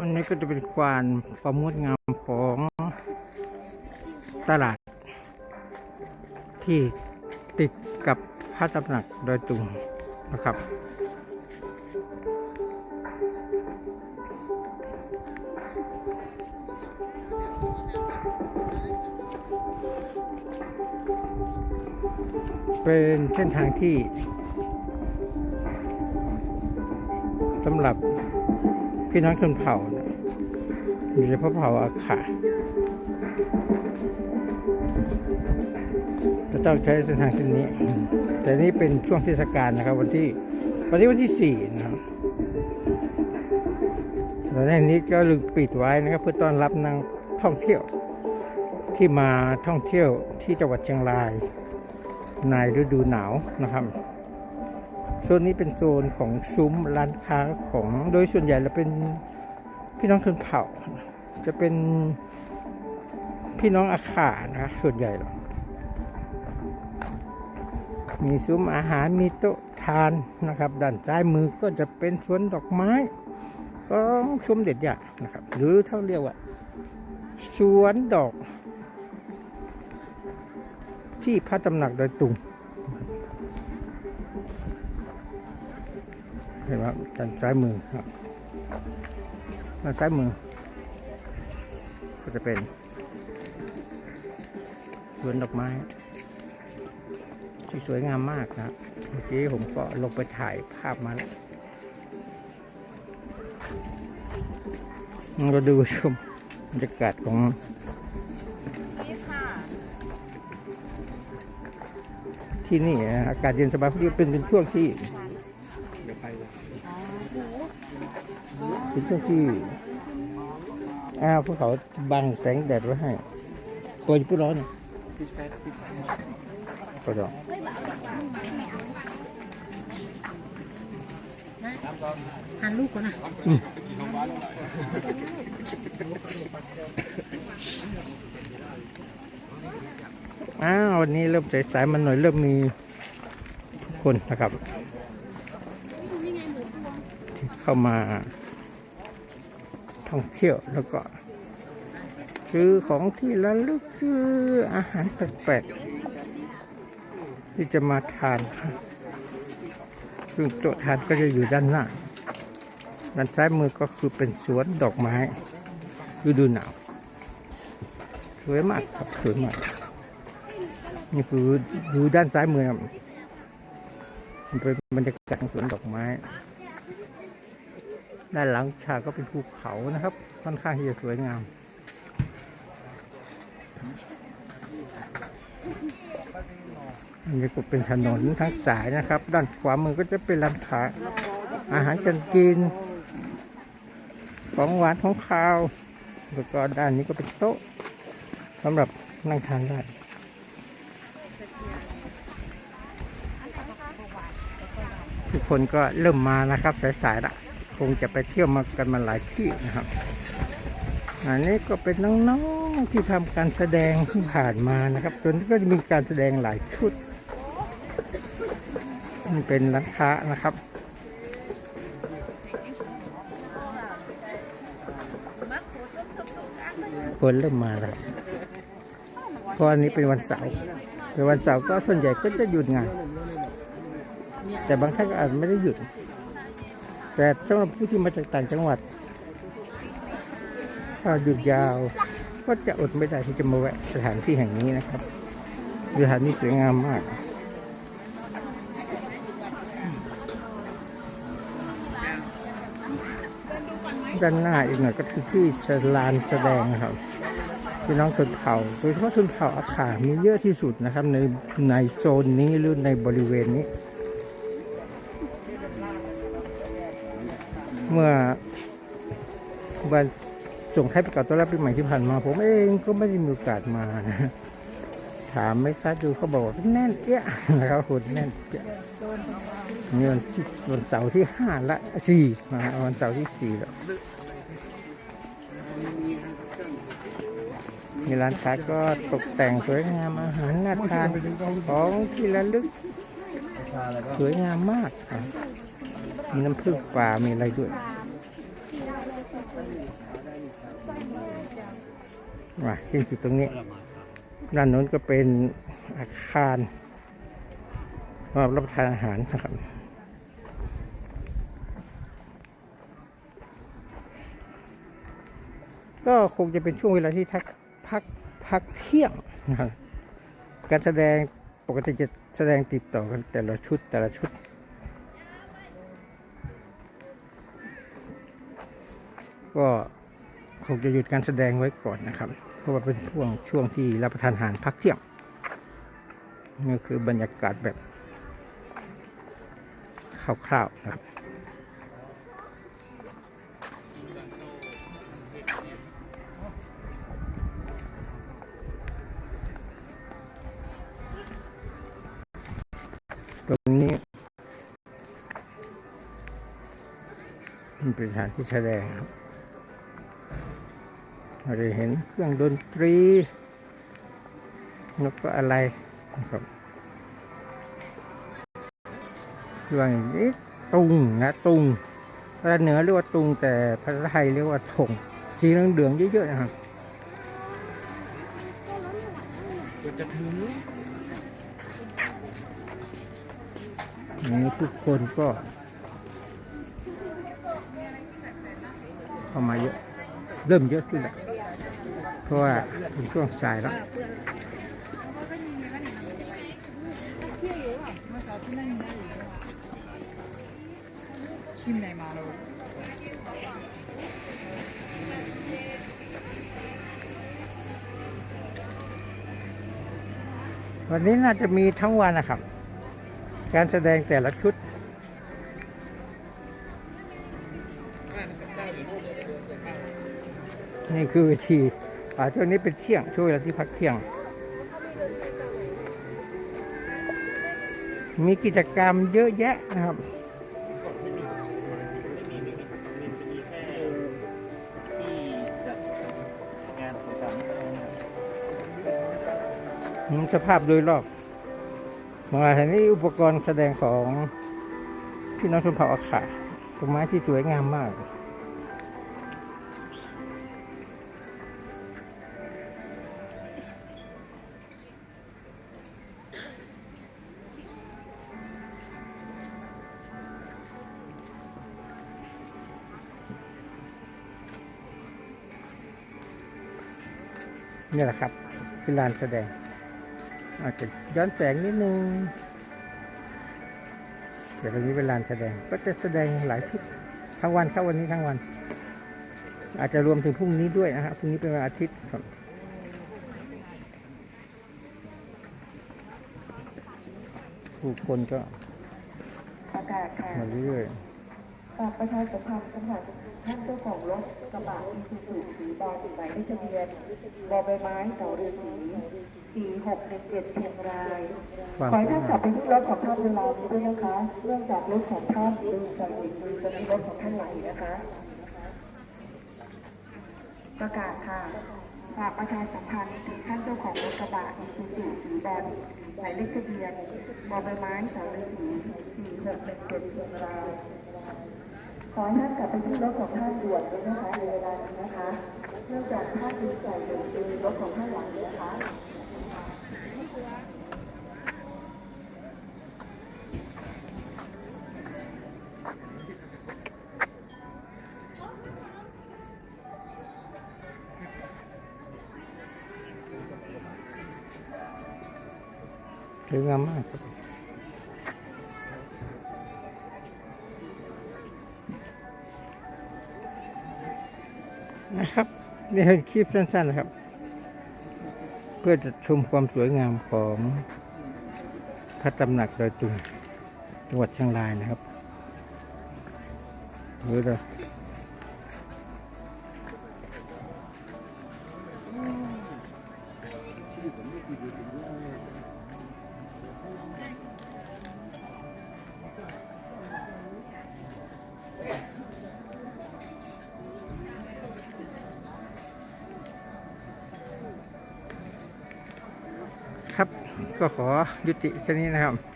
อันนี้ก็จะเป็นควานความงดงามของตลาด ที่ติดกับพระตำหนักโดยตุงนะครับเป็นเส้นทางที่สำหรับ พี่น้องชนเผ่านะโดยเฉพาะเผ่าอาขาจะต้องใช้เส้นทางเส้นนี้ แต่นี่เป็นช่วงเทศกาลนะครับ วันที่วันที่วันที่สี่นะครับตอนนี้ก็ลืมปิดไว้นะครับ เพื่อต้อนรับนักท่องเที่ยว ที่มาท่องเที่ยวที่จังหวัดเชียงรายในฤดูหนาวนะครับ โซนนี้เป็นโซนของซุ้มร้านค้าของโดยส่วนใหญ่เราเป็นพี่น้องชนเผ่า จะเป็นพี่น้องอาขานะส่วนใหญ่หรอกมีซุ้มอาหารมีโต๊ะทานนะครับ ด้านซ้ายมือก็จะเป็นสวนดอกไม้ของสมเด็จใหญ่นะครับ หรือเท่าเรียกว่าสวนดอก ที่พระตำหนักโดอยตุง เห็นไหมครับด้านซ้ายมือครับด้านซ้ายมือ ก็จะเป็นสวนดอกไม้ ที่สวยงามมากนะครับเมื่อกี้ผมก็ลงไปถ่ายภาพมาแล้วเราดูชมบรรยากาศของที่นี่นะอากาศเย็นสบายเพราะเป็นเป็นช่วงที่ เป็นช่วงที่อ้าวพวกเขาบังแสงแดดไว้ให้กลัวจะพูดร้อนก็จะหันลูกก่อนนะอ้าววันนี้เริ่มสายๆมันหน่อยเริ่มมีคนนะครับที่เข้ามา ท่องเที่ยวแล้วก็ซื้อของที่ระลึกซื้ออาหารแปลกๆที่จะมาทานซึ่งโต๊ะทานก็จะอยู่ด้านหน้าด้านซ้ายมือก็คือเป็นสวนดอกไม้ฤดูหนาวสวยมากครับสวยมากนี่คือดูด้านซ้ายมือมันเป็นบรรยากาศของสวนดอกไม้ ด้านหลังฉากก็เป็นภูเขานะครับ ค่อนข้างที่จะสวยงาม อันนี้ก็เป็นถนนทั้งสายนะครับ ด้านขวามือก็จะเป็นร้านค้าอาหารการกิน ของหวานของคาวแล้วก็ด้านนี้ก็เป็นโต๊ะสำหรับนั่งทานได้ทุกคนก็เริ่มมานะครับสายๆละ คงจะไปเที่ยวมากันมาหลายที่นะครับ อันนี้ก็เป็นน้องๆที่ทำการแสดงที่ผ่านมานะครับจนก็จะมีการแสดงหลายชุดนี่เป็นร้านค้านะครับคนเริ่มมาแล้วเพราะอันนี้เป็นวันเสาร์เป็นวันเสาร์ก็ส่วนใหญ่ก็จะหยุดงาน แต่บางท่านก็อาจไม่ได้หยุด แต่สำหรับผู้ที่มาจากต่างจังหวัดถ้าหยุดยาวก็จะอดไม่ได้ที่จะมาแวะสถานที่แห่งนี้นะครับสถานที่สวยงามมากด้านหน้าอีกหน่อยก็คือที่ลานแสดงครับพี่น้องชนเผ่าโดยเฉพาะชนเผ่าอาขามีเยอะที่สุดนะครับ ในในโซนนี้หรือในบริเวณนี้ เมื่อวันส่งท้ายปีเก่าต้อนรับปีใหม่ที่ผ่านมา ผมเองก็ไม่ได้มีโอกาสมานะถามไม่คัดดูเขาบอกว่าแน่นเอี้ยนะครับคนแน่นเอี้ยนี่วันที่วันเสาร์ที่ห้าละสี่นะฮะวันเสาร์ที่สี่แล้วมีร้านค้าก็ตกแต่งสวยงามอาหารน่าทานของที่ระลึก สวยงามมากครับ มีน้ำผึ้งป่ามีอะไรด้วยมาสิ้นสุดตรงนี้ ด้านโน้นก็เป็นอาคารสำหรับรับประทานอาหารนะครับก็คงจะเป็นช่วงเวลาที่ทักพักพักเที่ยงนะครับการแสดงปกติจะแสดงติดต่อกันแต่ละชุดแต่ละชุด ก็คงจะหยุดการแสดงไว้ก่อนนะครับ เพราะว่าเป็นช่วงช่วงที่รับประทานอาหารพักเที่ยงนี่คือบรรยากาศแบบคร่าวๆนะครับตรงนี้มันเป็นสถานที่แสดงครับ ได้เห็นเครื่องดนตรีแล้วก็อะไรนะครับที่ว่อย่างนี้ตุงนะตุงภาษาเหนือเรียกว่าตุงแต่ภาษาไทยเรียกว่าถงสีเหลืองๆเยอะๆนะครับนี่ทุกคนก็เข้ามาเยอะ เริ่มเยอะขึ้นแล้ว เพราะว่าเป็นช่วงสายแล้วชิมไหนมาเราวันนี้น่าจะมีทั้งวันนะครับ การแสดงแต่ละชุดนี่คือเวที อ่าช่วงนี้เป็นเที่ยง ช่วงเวลาที่พักเที่ยง มีกิจกรรมเยอะแยะนะครับมันจะมีแค่ที่จัดงานสีสันอืมสภาพโดยรอบมาเห็นนี่อุปกรณ์แสดงของพี่น้องชนเผ่าอาขาต้นไม้ที่สวยงามมาก นี่แหละครับคือลานแสดง อาจจะย้อนแสงนิดนึง เดี๋ยวตรงนี้เป็นลานแสดง ก็จะแสดงหลายชุดทั้งวันเข้าวันนี้ทั้งวัน อาจจะรวมถึงพรุ่งนี้ด้วยนะครับพรุ่งนี้เป็นวันอาทิตย์ครับผู้คนก็ประกาศค่ะมาเรื่อยฝากประชาสัมพันธ์สำหรับ ท่านเจ้าของรถกระบะอีซูซูสีบอลหมายเลขทะเบียนบอใบไม้เสาเรือสีสี่หกหนึ่งเจ็ดเชียงรายขอให้ท่านกลับไปที่รถของท่านเวลานี้ด้วยนะคะเนื่องจากรถของท่านลืมสวิตช์มือจะมีรถของท่านไหลนะคะ ประกาศค่ะฝากประชาสัมพันธ์ถึงท่านเจ้าของรถกระบะอีซูซูสีบอลหมายเลขทะเบียนบอใบไม้เสาเรือสีสี่หกหนึ่งเจ็ดเชียงราย ขอให้ท่านกลับไปที่รถของท่านด่วนเลยนะคะในเวลานี้นะคะเนื่องจากท่านดีใจอยู่ในรถของท่านหลังนะคะสวยงามมากครับ นี่เป็นคลิปสั้นๆนะครับ เพื่อจะชมความสวยงามของพระตำหนักดอยตุงจังหวัดเชียงรายนะครับหรือเรา ก็ขอยุติแค่นี้นะครับ